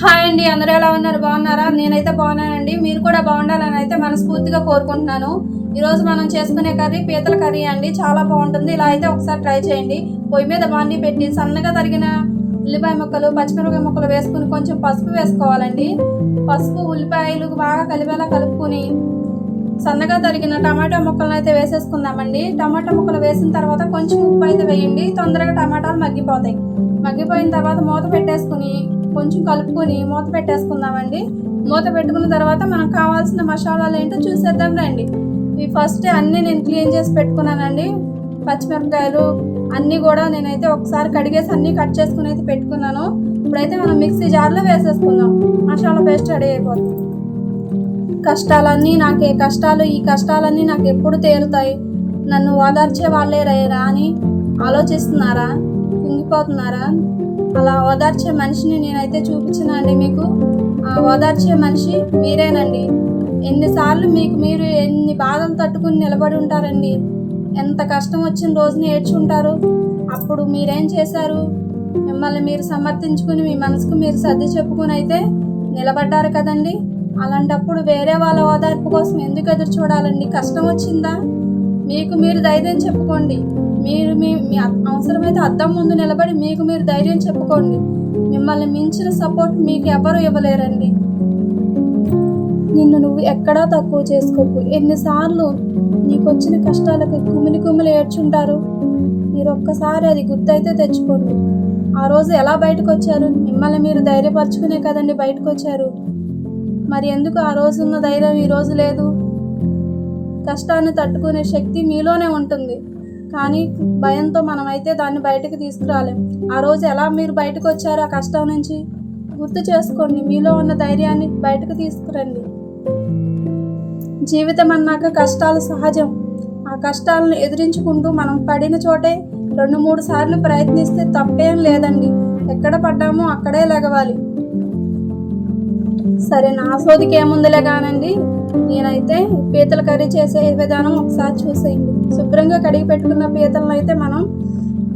Hi అండి అందరూ ఎలా ఉన్నారు? బాగున్నారా? నేనైతే బాగున్నానండి. మీరు కూడా బాగుండాలని అయితే మనస్ఫూర్తిగా కోరుకుంటున్నాను. ఈరోజు మనం చేసుకునే కర్రీ పీతల కర్రీ అండి. చాలా బాగుంటుంది. ఇలా అయితే ఒకసారి ట్రై చేయండి. పొయ్యి మీద బాండి పెట్టి సన్నగా తరిగిన ఉల్లిపాయ ముక్కలు పచ్చిమిరపకాయ ముక్కలు వేసుకుని కొంచెం పసుపు వేసుకోవాలండి. పసుపు ఉల్లిపాయలు బాగా కలిపేలా కలుపుకొని సన్నగా తరిగిన టమాటా ముక్కలను అయితే వేసేసుకుందామండి. టమాటా ముక్కలు వేసిన తర్వాత కొంచెం ఉప్పు అయితే వేయండి. తొందరగా టమాటాలు మగ్గిపోతాయి. మగ్గిపోయిన తర్వాత మూత పెట్టేసుకుని కొంచెం కలుపుకొని మూత పెట్టేసుకుందామండి. మూత పెట్టుకున్న తర్వాత మనకు కావాల్సిన మసాలాలు ఏంటో చూసేద్దాం రండి. ఇవి ఫస్ట్ అన్నీ నేను క్లీన్ చేసి పెట్టుకున్నానండి. పచ్చిమిరపకాయలు అన్నీ కూడా నేనైతే ఒకసారి కడిగేసి అన్నీ కట్ చేసుకుని అయితే పెట్టుకున్నాను. ఇప్పుడైతే మనం మిక్సీ జార్లో వేసేసుకుందాం. మసాలా పేస్ట్ రెడీ అయిపోతుంది. కష్టాలన్నీ నాకే కష్టాలు ఈ కష్టాలన్నీ నాకు ఎప్పుడు తేరుతాయి? నన్ను ఓదార్చే వాళ్ళే రేరా అని ఆలోచిస్తున్నారా? కుంగిపోతున్నారా అలా ఓదార్చే మనిషిని నేనైతే చూపించిన అండి మీకు. ఆ ఓదార్చే మనిషి మీరేనండి. ఎన్నిసార్లు మీకు మీరు ఎన్ని బాధలు తట్టుకుని నిలబడి ఉంటారండి. ఎంత కష్టం వచ్చిన రోజున ఏడ్చుంటారు అప్పుడు మీరేం చేశారు? మిమ్మల్ని మీరు సమర్థించుకుని మీ మనసుకు మీరు సర్ది చెప్పుకుని అయితే నిలబడ్డారు కదండి. అలాంటప్పుడు వేరే వాళ్ళ ఓదార్పు కోసం ఎందుకు ఎదురు చూడాలండి? కష్టం వచ్చిందా? మీకు మీరు ధైర్యం చెప్పుకోండి. మీరు మీ మీ అవసరమైతే అద్దం ముందు నిలబడి మీకు మీరు ధైర్యం చెప్పుకోండి. మిమ్మల్ని మించిన సపోర్ట్ మీకు ఎవరు ఇవ్వలేరండి. నిన్ను నువ్వు ఎక్కడా తక్కువ చేసుకోకు. ఎన్నిసార్లు నీకు వచ్చిన కష్టాలకు కుమిలి కుమిలి ఏడ్చుంటారు. మీరు ఒక్కసారి అది గుర్తయితే తెచ్చుకోండి. ఆ రోజు ఎలా బయటకు వచ్చారు మిమ్మల్ని మీరు ధైర్యపరచుకునే కదండి బయటకు వచ్చారు మరి ఎందుకు ఆ రోజు ఉన్న ధైర్యం ఈ రోజు లేదు? కష్టాన్ని తట్టుకునే శక్తి మీలోనే ఉంటుంది. కానీ భయంతో మనమైతే దాన్ని బయటకు తీసుకురాలేం. ఆ రోజు ఎలా మీరు బయటకు వచ్చారు ఆ కష్టం నుంచి గుర్తు చేసుకోండి. మీలో ఉన్న ధైర్యాన్ని బయటకు తీసుకురండి. జీవితం అన్నాక కష్టాలు సహజం. ఆ కష్టాలను ఎదిరించుకుంటూ మనం పడిన చోటే రెండు మూడు సార్లు ప్రయత్నిస్తే తప్పేం లేదండి. ఎక్కడ పడ్డామో అక్కడే లెగవాలి. సరే నా సోదికి ఏముందిలే కానండి. నేనైతే పీతల కర్రీ చేసే విధానం ఒకసారి చూసేయండి. శుభ్రంగా కడిగి పెట్టుకున్న పీతలను అయితే మనం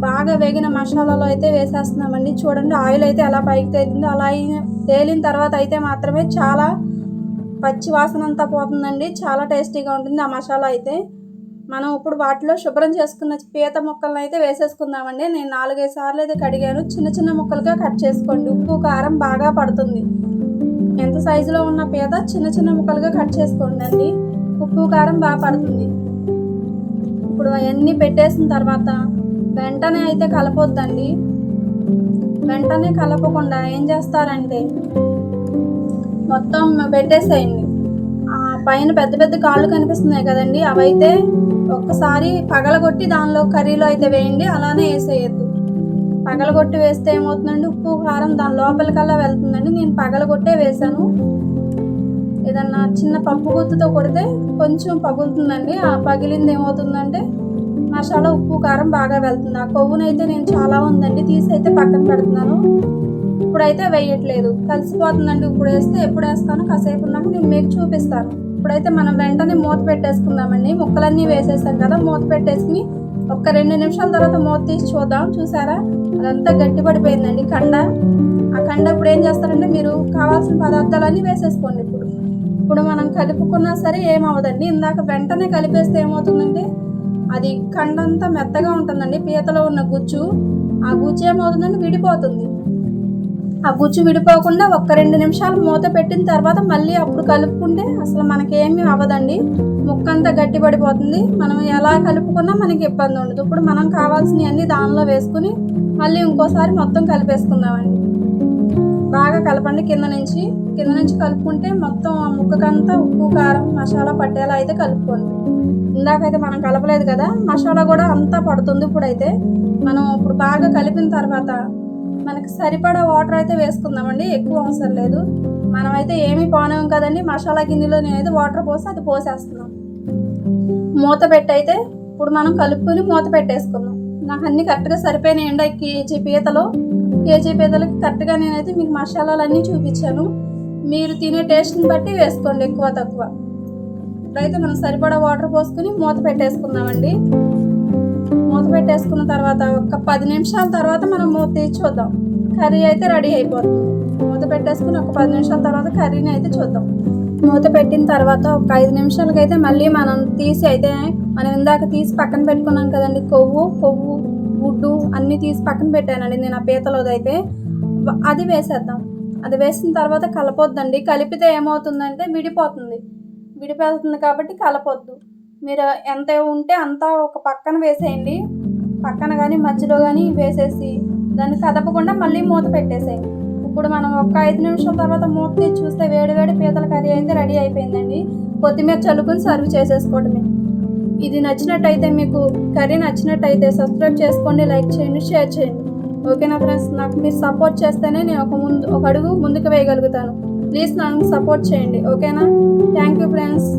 బాగా వేగిన మసాలాలో అయితే వేసేస్తున్నామండి చూడండి ఆయిల్ అయితే ఎలా పైకి తేలిందో అలా తేలిన తర్వాత అయితే మాత్రమే చాలా పచ్చి వాసన అంతా పోతుందండి. చాలా టేస్టీగా ఉంటుంది ఆ మసాలా అయితే. మనం ఇప్పుడు వాటిలో శుభ్రం చేసుకున్న పీత ముక్కలను అయితే వేసేసుకుందామండి. నేను నాలుగైదు సార్లు అయితే కడిగాను. చిన్న చిన్న ముక్కలుగా కట్ చేసుకోండి. ఉప్పు కారం బాగా పడుతుంది. ఎంత సైజులో ఉన్న పీత చిన్న చిన్న ముక్కలుగా కట్ చేసుకోండి అండి ఉప్పు కారం బాగా పడుతుంది. ఇప్పుడు అవన్నీ పెట్టేసిన తర్వాత వెంటనే అయితే కలపొద్దండి. వెంటనే కలపకుండా ఏం చేస్తారంటే మొత్తం పెట్టేసేయండి. ఆ పైన పెద్ద పెద్ద కాళ్ళు కనిపిస్తున్నాయి కదండి అవైతే ఒక్కసారి పగలగొట్టి దానిలో కర్రీలో అయితే వేయండి అలానే వేసేయద్దు. పగలగొట్టి వేస్తే ఏమవుతుందండి? ఉప్పు కారం దాని లోపలికల్లా వెళ్తుందండి. నేను పగలగొట్టే వేసాను ఏదన్నా చిన్న పప్పు గుత్తుతో కొడితే కొంచెం పగులుతుందండి. ఆ పగిలింది ఏమవుతుందంటే మసాలా ఉప్పు కారం బాగా వెళ్తుంది. ఆ కొవ్వునైతే నేను చాలా ఉందండి. తీసి అయితే పక్కన పెడుతున్నాను. ఇప్పుడైతే వేయట్లేదు. కలిసిపోతుందండి. ఇప్పుడు వేస్తే ఎప్పుడు వేస్తాను కాసేపు ఉన్నాక నేను మీకు చూపిస్తాను. ఇప్పుడైతే మనం వెంటనే మూత పెట్టేసుకుందామండి. ముక్కలన్నీ వేసేసాం కదా మూత పెట్టేసుకుని ఒక్క రెండు నిమిషాల తర్వాత మూత తీసి చూద్దాం. చూసారా? అదంతా గట్టిపడిపోయిందండి కండ. ఆ కండ ఇప్పుడు ఏం చేస్తారంటే మీరు కావాల్సిన పదార్థాలన్నీ వేసేసుకోండి ఇప్పుడు. ఇప్పుడు మనం కలుపుకున్నా సరే ఏమవదండి ఇందాక వెంటనే కలిపేస్తే ఏమవుతుందంటే అది కండంతా మెత్తగా ఉంటుందండి. పీతలో ఉన్న గుజ్జు. ఆ గుజ్జు ఏమవుతుందంటే విడిపోతుంది. ఆ గుజ్జు విడిపోకుండా ఒక్క రెండు నిమిషాలు మూత పెట్టిన తర్వాత మళ్ళీ అప్పుడు కలుపుకుంటే అసలు మనకేమీ అవ్వదండి. ముక్క అంతా గట్టి పడిపోతుంది మనం ఎలా కలుపుకున్నా మనకి ఇబ్బంది ఉండదు. ఇప్పుడు మనం కావాల్సినవి అన్నీ దానిలో వేసుకుని మళ్ళీ ఇంకోసారి మొత్తం కలిపేసుకుందామండి. బాగా కలపండి కింద నుంచి. కింద నుంచి కలుపుకుంటే మొత్తం ఆ ముక్కకంతా ఉప్పు కారం మసాలా పట్టేలా అయితే కలుపుకోండి. ఇందాకైతే మనం కలపలేదు కదా మసాలా కూడా అంతా పడుతుంది ఇప్పుడైతే. మనం ఇప్పుడు బాగా కలిపిన తర్వాత మనకి సరిపడా వాటర్ అయితే వేసుకుందామండి. ఎక్కువ అవసరం లేదు. మనమైతే ఏమీ పోనేం కదండి. మసాలా గిన్నెలో నేనైతే వాటర్ పోసి అది పోసేస్తున్నాం. మూత పెట్టయితే ఇప్పుడు మనం కలుపుకొని మూత పెట్టేసుకుందాం. నాకు అన్ని కరెక్ట్గా సరిపోయినాయండి ఆ కేజీ పీతలు. కేజీ పీతలకి కరెక్ట్గా నేనైతే మీకు మసాలాలన్నీ చూపించాను. మీరు తినే టేస్ట్ని బట్టి వేసుకోండి ఎక్కువ తక్కువ. ఇప్పుడైతే మనం సరిపడా వాటర్ పోసుకొని మూత పెట్టేసుకుందామండి. మూత పెట్టేసుకున్న తర్వాత ఒక పది నిమిషాల తర్వాత మనం మూత తీసి చూద్దాం. కర్రీ అయితే రెడీ అయిపోతుంది. మూత పెట్టేసుకుని ఒక పది నిమిషాల తర్వాత కర్రీని అయితే చూద్దాం. మూత పెట్టిన తర్వాత ఒక ఐదు నిమిషాలకైతే మళ్ళీ మనం తీసి అయితే మనం ఇందాక తీసి పక్కన పెట్టుకున్నాం కదండి కొవ్వు కొవ్వు గుడ్డు అన్నీ తీసి పక్కన పెట్టానండి నేను ఆ పీతలోది అయితే. అది వేసేద్దాం. అది వేసిన తర్వాత కలపొద్దండి. కలిపితే ఏమవుతుందంటే విడిపోతుంది. విడిపోతుంది కాబట్టి కలపొద్దు. మీరు ఎంత ఉంటే అంతా ఒక పక్కన వేసేయండి. పక్కన కానీ మధ్యలో కానీ వేసేసి దాన్ని కదపకుండా మళ్ళీ మూత పెట్టేసాయి. ఇప్పుడు మనం ఒక ఐదు నిమిషాల తర్వాత మూత తీసి చూస్తే వేడి వేడి పీతల కర్రీ అయితే రెడీ అయిపోయిందండి. కొత్తిమీర చల్లుకుని సర్వ్ చేసేసుకోవడమే. ఇది నచ్చినట్టయితే మీకు కర్రీ నచ్చినట్టయితే సబ్స్క్రైబ్ చేసుకోండి లైక్ చేయండి షేర్ చేయండి. ఓకేనా ఫ్రెండ్స్? నాకు మీరు సపోర్ట్ చేస్తేనే నేను ఒక ముందు ఒక అడుగు ముందుకు వేయగలుగుతాను. ప్లీజ్ నాకు సపోర్ట్ చేయండి. ఓకేనా? Thank you friends.